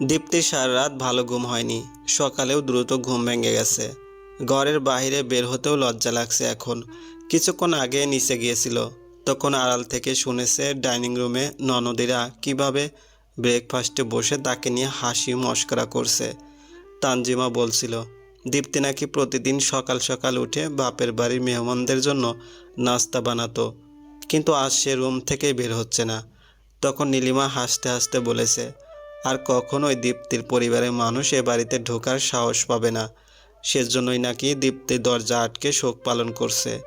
দীপ্তির সারা রাত ভালো ঘুম হয়নি। সকালেও দ্রুত ঘুম ভেঙে গেছে। ঘরের বাইরে বের হতেও লজ্জা লাগছে এখন। কিছুক্ষণ আগে নিচে গিয়েছিল। তখন আড়াল থেকে শুনেছে ডাইনিং রুমে ননদিরা কীভাবে ব্রেকফাস্টে বসে তাকে নিয়ে হাসি মস্করা করছে। তানজিমা বলছিল, দীপ্তি নাকি প্রতিদিন সকাল সকাল উঠে বাপের বাড়ির মেহমানদের জন্য নাস্তা বানাতো, কিন্তু আজ সে রুম থেকেই বের হচ্ছে না। তখন নীলিমা হাসতে হাসতে বলেছে আর কখনোই দীপ্তির পরিবারের মানুষ এ বাড়িতে ঢোকার সাহস পাবে না। সেজন্যই নাকি দীপ্তি দরজা আটকে শোক পালন করছে।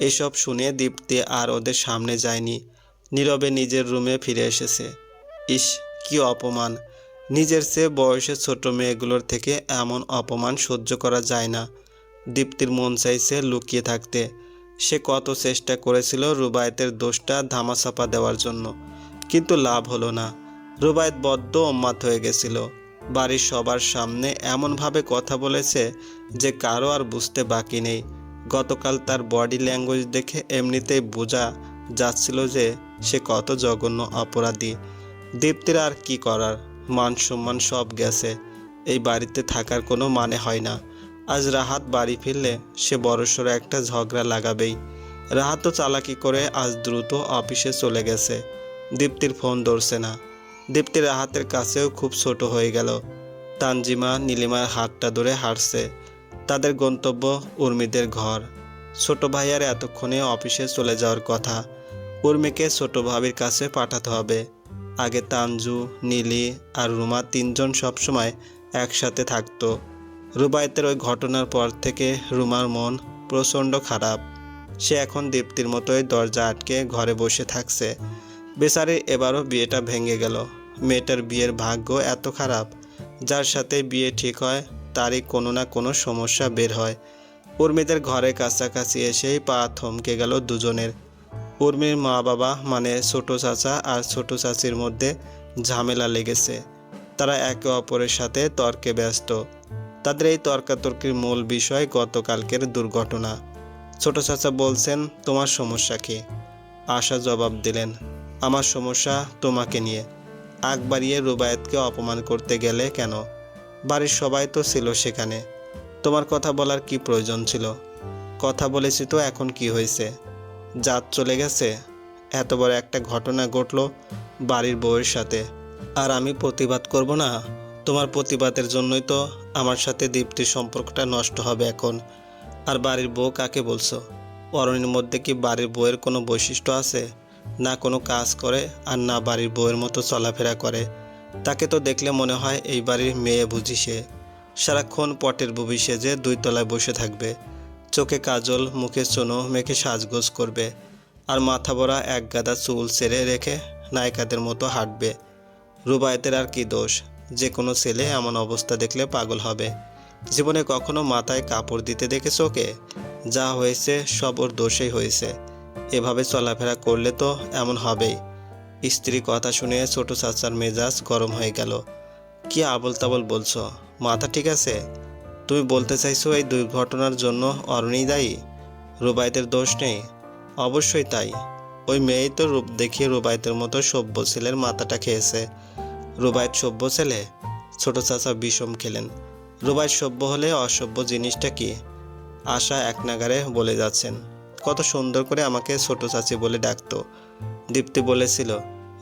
এসব শুনে দীপ্তি আর ওদের সামনে যায়নি। নীরবে নিজের রুমে ফিরে এসেছে। ইস, কি অপমান! নিজের চেয়ে বয়সে ছোট মেয়েগুলোর থেকে এমন অপমান সহ্য করা যায় না। দীপ্তির মন চাইছে লুকিয়ে থাকতে। সে কত চেষ্টা করেছিল রুবায়েতের দোষটা ধামাচাপা দেওয়ার জন্য। কিন্তু লাভ হলো না। রুবায়েত বড্ড উন্মাদ হয়ে গেছিল। বাড়ির সবার সামনে এমনভাবে কথা বলেছে যে কারও আর বুঝতে বাকি নেই। গতকাল তার বডি ল্যাঙ্গুয়েজ দেখে এমনিতেই বোঝা যাচ্ছিল যে সে কত জঘন্য অপরাধী। দীপ্তির আর কি করার? মান সম্মান সব গেছে। এই বাড়িতে থাকার কোনো মানে হয় না। আজ রাহাত বাড়ি ফিরলে সে বড়সড় একটা ঝগড়া লাগাবেই। রাহাত তো চালাকি করে আজ দ্রুত অফিসে চলে গেছে। দীপ্তির ফোন ধরছে না। দীপ্তি রাহাতের কাছেও খুব ছোট হয়ে গেল। তানজিমা, নীলিমার হাতটা ধরে হাঁটছে। তাদের গন্তব্য উর্মিদের ঘর। ছোট ভাইয়ার এতক্ষণে অফিসে চলে যাওয়ার কথা। উর্মিকে ছোট ভাবির কাছে পাঠাতে হবে। আগে তানজু, নীলি আর রুমা তিনজন সবসময় একসাথে থাকতো। রুবায়তের ওই ঘটনার পর থেকে রুমার মন প্রচণ্ড খারাপ। সে এখন দীপ্তির মতোই দরজা আটকে ঘরে বসে থাকছে। বেচারির এবারও বিয়েটা ভেঙে গেল। মেয়েটার বিয়ের ভাগ্য এত খারাপ, যার সাথে বিয়ে ঠিক হয়, তারই কোনো না কোনো সমস্যা বের হয়। উর্মিদের ঘরের কাছাকাছি এসেই পা থমকে গেল দুজনের। উর্মির মা বাবা মানে ছোট চাচা আর ছোট চাচির মধ্যে ঝামেলা লেগেছে। তারা একে অপরের সাথে তর্কে ব্যস্ত। তাদের এই তর্কাতর্কির মূল বিষয় গতকালকের দুর্ঘটনা। ছোট চাচা বলছেন, তোমার সমস্যা কি? আশা জবাব দিলেন। আমার সমস্যা তোমাকে নিয়ে। আগ বাড়িয়ে রুবায়েতকে অপমান করতে গেলে কেন? বাড়ির সবাই তো ছিল সেখানে। তোমার কথা বলার কি প্রয়োজন ছিল? কথা বলেছি তো এখন কি হয়েছে? জাত চলে গেছে? এত বড় একটা ঘটনা ঘটলো বাড়ির বউয়ের সাথে। আর আমি প্রতিবাদ করব না? তোমার প্রতিবাদের জন্যই তো আমার সাথে দীপ্তির সম্পর্কটা নষ্ট হবে এখন। আর বাড়ির বউ কাকে বলছো? অরণির মধ্যে কি বাড়ির বউয়ের কোনো বৈশিষ্ট্য আছে? না কোনো কাজ করে আর না বাড়ির বউয়ের মতো চলাফেরা করে। তাকে তো দেখলে মনে হয় এই বাড়ির মেয়ে বুঝি সে। সারাক্ষণ পটের বুবি সেজে দুই তলায় বসে থাকবে। চোখে কাজল, মুখে চুনো, মেখে সাজগোজ করবে। আর মাথা ভরা এক গাদা চুল ছেড়ে রেখে নায়িকাদের মতো হাঁটবে। রুবায়েতের আর কি দোষ? যে কোনো ছেলে এমন অবস্থা দেখলে পাগল হবে। জীবনে কখনো মাথায় কাপড় দিতে দেখেছ ওকে? যা হয়েছে সব ওর দোষেই হয়েছে। এভাবে চলাফেরা করলে তো এমন হবেই। স্ত্রী কথা শুনে ছোট চাচার মেজাজ গরম হয়ে গেল। কি আবল তাবল বলছো? মাথা ঠিক আছে? তুমি বলতে চাইছো এই দুর্ঘটনার জন্য অরণি দায়ী? রুবাইতের দোষ নেই? অবশ্যই তাই। ওই মেয়েই তো রূপ দেখিয়ে রুবাইতের মতো সভ্য ছেলের মাথাটা খেয়েছে। রুবাইত সভ্য ছেলে? ছোট চাচা বিষম খেলেন। রুবাইত সভ্য হলে অসভ্য জিনিসটা কি? আশা এক নাগারে বলে যাচ্ছেন। কত সুন্দর করে আমাকে ছোট চাচি বলে ডাকতো। দীপ্তি বলেছিল,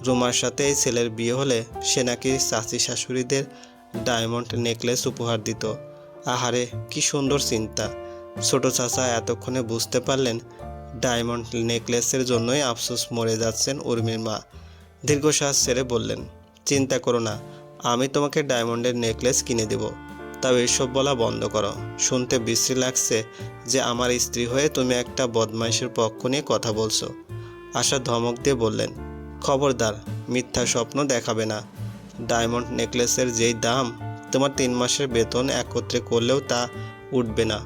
রুমার সাথে এই ছেলের বিয়ে হলে সে নাকি চাচি শাশুড়িদের ডায়মন্ড নেকলেস উপহার দিত। আহারে, কি সুন্দর চিন্তা। ছোট চাচা এতক্ষণে বুঝতে পারলেন ডায়মন্ড নেকলেসের জন্যই আফসোস মরে যাচ্ছেন উর্মির মা। দীর্ঘশ্বাস ছেড়ে বললেন, চিন্তা করো না, আমি তোমাকে ডায়মন্ডের নেকলেস কিনে দেব। তাও এসব বলা বন্ধ করো। শুনতে বিশ্রী লাগছে যে আমার স্ত্রী হয়ে তুমি একটা বদমাইশের পক্ষ নিয়ে কথা বলছো। আশা ধমক দিয়ে বললেন, খবরদার, মিথ্যা স্বপ্ন দেখাবে না। ডায়মন্ড নেকলেসের যেই দাম, তোমার তিন মাসের বেতন একত্রে করলেও তা উঠবে না।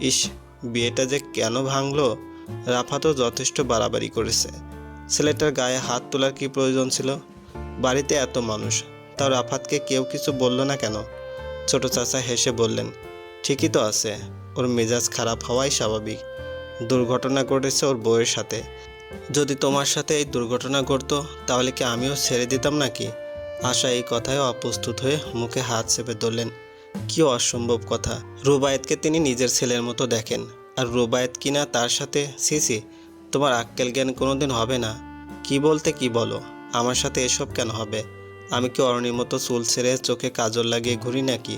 ইস, বিয়েটা যে কেন ভাঙলো? রাফা তো যথেষ্ট বাড়াবাড়ি করেছে। ছেলেটার গায়ে হাত তোলার কি প্রয়োজন ছিল? বাড়িতে এত মানুষ, তাও রাফাতকে কেউ কিছু বলল না কেন? ছোট চাচা হেসে বললেন, ঠিকই তো আছে, ওর মেজাজ খারাপ হওয়াই স্বাভাবিক। দুর্ঘটনা ঘটেছে ওর বউয়ের সাথে। যদি তোমার সাথে এই দুর্ঘটনা ঘটতো, তাহলে কি আমিও ছেড়ে দিতাম নাকি? আশা এই কথায় অপ্রস্তুত হয়ে মুখে হাত চেপে ধরলেন। কি অসম্ভব কথা। রুবায়েতকে তিনি নিজের ছেলের মতো দেখেন। আর রুবায়েত কিনা তার সাথে? সিসি তোমার আক্কেল জ্ঞান কোনোদিন হবে না। কি বলতে কি বলো? আমার সাথে এসব কেন হবে? আমি কি অরণির মতো চুল ছেড়ে চোখে কাজল লাগিয়ে ঘুরি নাকি?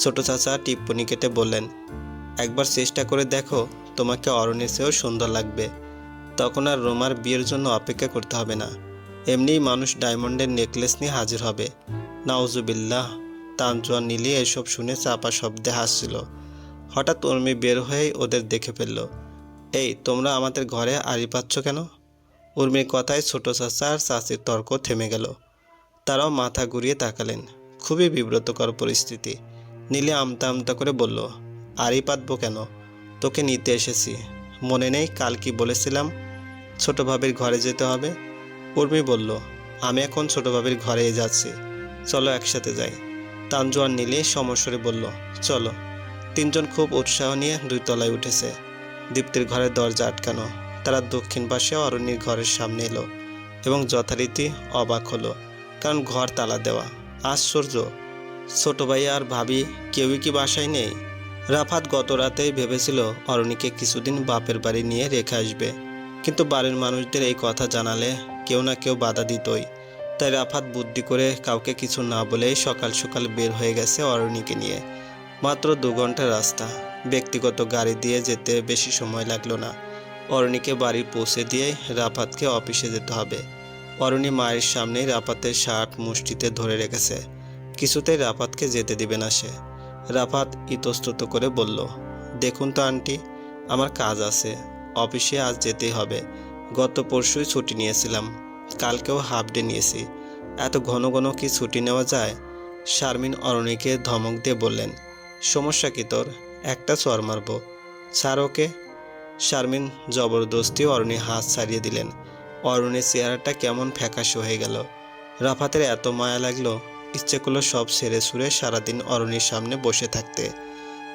ছোট চাচা টিপ্পনি কেটে বললেন, একবার চেষ্টা করে দেখো, তোমাকে অরণির চেয়েও সুন্দর লাগবে। তখন আর রোমার বিয়ের জন্য অপেক্ষা করতে হবে না। এমনিই মানুষ ডায়মন্ডের নেকলেস নিয়ে হাজির হবে। নাউজুবিল্লাহ। তানজোয়া নীলি এসব শুনে চাপা শব্দে হাসছিল। হঠাৎ উর্মি বের হয়েই ওদের দেখে ফেলল, এই, তোমরা আমাদের ঘরে আড়ি পাচ্ছ কেন? উর্মির কথায় ছোট চাচা আর চাচির তর্ক থেমে গেল। তারাও মাথা ঘুরিয়ে তাকালেন। খুবই বিব্রতকর পরিস্থিতি। নীলে আমতা আমতা করে বলল, আরই পাতবো কেন? তোকে নিতে এসেছি। মনে নেই কাল কি বলেছিলাম? ছোট ভাবির ঘরে যেতে হবে? উর্মি বলল, আমি এখন ছোট ভাবির ঘরে যাচ্ছি। চলো একসাথে যাই। তানজোয়ার নীলে সমস্বরে বলল, চলো। তিনজন খুব উৎসাহ নিয়ে দুই তলায় উঠেছে। দীপ্তির ঘরের দরজা আটকানো। তারা দক্ষিণ পাশে অরণ্যের ঘরের সামনে এলো এবং যথারীতি অবাক হলো। কারণ ঘর তালা দেওয়া। আশ্চর্য। ছোট ভাই আর ভাবি কেউই কি বাসায় নেই? রাফাত গত রাতেই ভেবেছিল অরণিকে কিছুদিন বাপের বাড়ি নিয়ে রেখে আসবে। কিন্তু বাড়ির মানুষদের এই কথা জানালে কেউ না কেউ বাধা দিতই। তাই রাফাত বুদ্ধি করে কাউকে কিছু না বলেই সকাল সকাল বের হয়ে গেছে অরণিকে নিয়ে। মাত্র দু ঘণ্টার রাস্তা। ব্যক্তিগত গাড়ি দিয়ে যেতে বেশি সময় লাগল না। অরণিকে বাড়ি পৌঁছে দিয়ে রাফাতকে অফিসে যেতে হবে। অরণি মায়ের সামনেই রাপাতের শার্ট মুষ্টিতে ধরে রেখেছে। কিছুতেই রাফাতকে যেতে দিবে না সে। রাফাত ইতস্তত করে বলল, দেখুন তো আন্টি, আমার কাজ আছে। অফিসে আজ যেতেই হবে। গত পরশুই ছুটি নিয়েছিলাম। কালকেও হাফ ডে নিয়েছি। এত ঘন ঘন কি ছুটি নেওয়া যায়? শারমিন অরণিকে ধমক দিয়ে বললেন, সমস্যা কি তোর? একটা চর মারবো। ছাড় ওকে? শারমিন জবরদস্তি অরণি হাত ছাড়িয়ে দিলেন। অরণির চেহারাটা কেমন ফ্যাকাশে হয়ে গেল। রাফাতের এত মায়া লাগল, ইচ্ছে করল সব সেরে সুরে সারাদিন অরণির সামনে বসে থাকতে।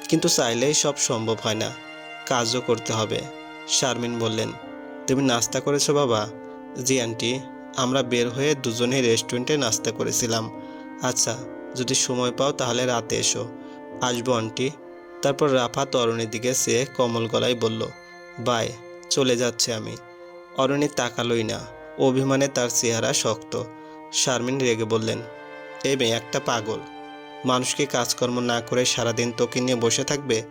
কিন্তু চাইলেই সব সম্ভব হয় না, কাজও করতে হবে। শারমিন বললেন, তুমি নাস্তা করেছ বাবা? জি, আন্টি, আমরা বের হয়ে দুজনেই রেস্টুরেন্টে নাস্তা করেছিলাম। আচ্ছা যদি সময় পাও তাহলে রাতে এসো। আসব, আন্টি। তারপর রাফাত অরণির দিকে সে কমল গলায় বলল, বাই, চলে যাচ্ছে আমি। অরণি তাকালোই না। অভিমানে তার চেহারা শক্ত। শারমিন রেগে বললেন এই মেয়ে, একটা পাগল। মানুষকে কাজকর্ম না করে সারাদিন তোকে নিয়ে বসে থাকবে?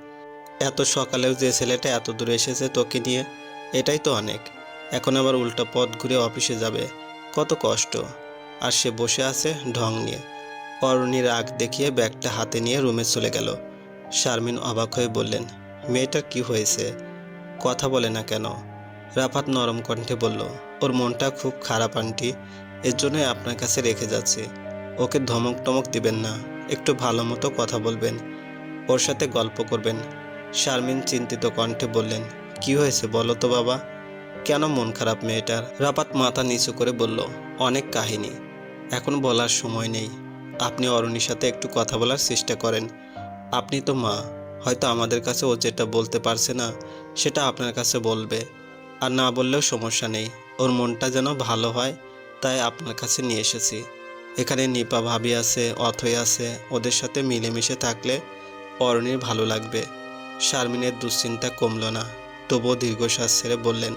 এত সকালেও যে ছেলেটা এত দূরে এসেছে তোকে নিয়ে, এটাই তো অনেক। এখন আবার উল্টো পথ ঘুরে অফিসে যাবে। কত কষ্ট। আর সে বসে আছে ঢং নিয়ে। অরণি রাগ দেখিয়ে ব্যাগটা হাতে নিয়ে রুমে চলে গেল। শারমিন অবাক হয়ে বললেন, মেয়েটার কি হয়েছে? কথা বলে না কেন? রাফাত নরম কণ্ঠে বলল, ওর মনটা খুব খারাপ, আন্টি। এর জন্যই আপনার কাছে রেখে যাচ্ছে। ওকে ধমক টমক দিবেন না। একটু ভালো মতো কথা বলবেন। ওর সাথে গল্প করবেন। শারমিন চিন্তিত কণ্ঠে বললেন, কি হয়েছে বলো তো বাবা। কেন মন খারাপ মেয়েটার? রাপাত মাথা নিচু করে বলল, অনেক কাহিনী। এখন বলার সময় নেই। আপনি অরণির সাথে একটু কথা বলার চেষ্টা করেন। আপনি তো মা। হয়তো আমাদের কাছে ও যেটা বলতে পারছে না, সেটা আপনার কাছে বলবে। আর না বললেও সমস্যা নেই। ওর মনটা যেন ভালো হয়, তাই আপনার কাছে নিয়ে এসেছি। এখানে নিপা ভাবি আছে, অথই আছে, ওদের সাথে মিলেমিশে থাকলে অরণির ভালো লাগবে। শারমিনের দুশ্চিন্তা কমলো না। তবুও দীর্ঘশ্বাস ছেড়ে বললেন,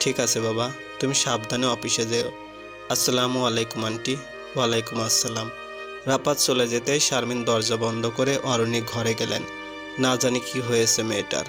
ঠিক আছে বাবা, তুমি সাবধানে অফিসে যেও। আসসালামু আলাইকুম, আন্টি। ওয়ালাইকুম আসসালাম। রাপাত চলে যেতেই শারমিন দরজা বন্ধ করে অরণি ঘরে গেলেন। না জানি কি হয়েছে মেয়েটার।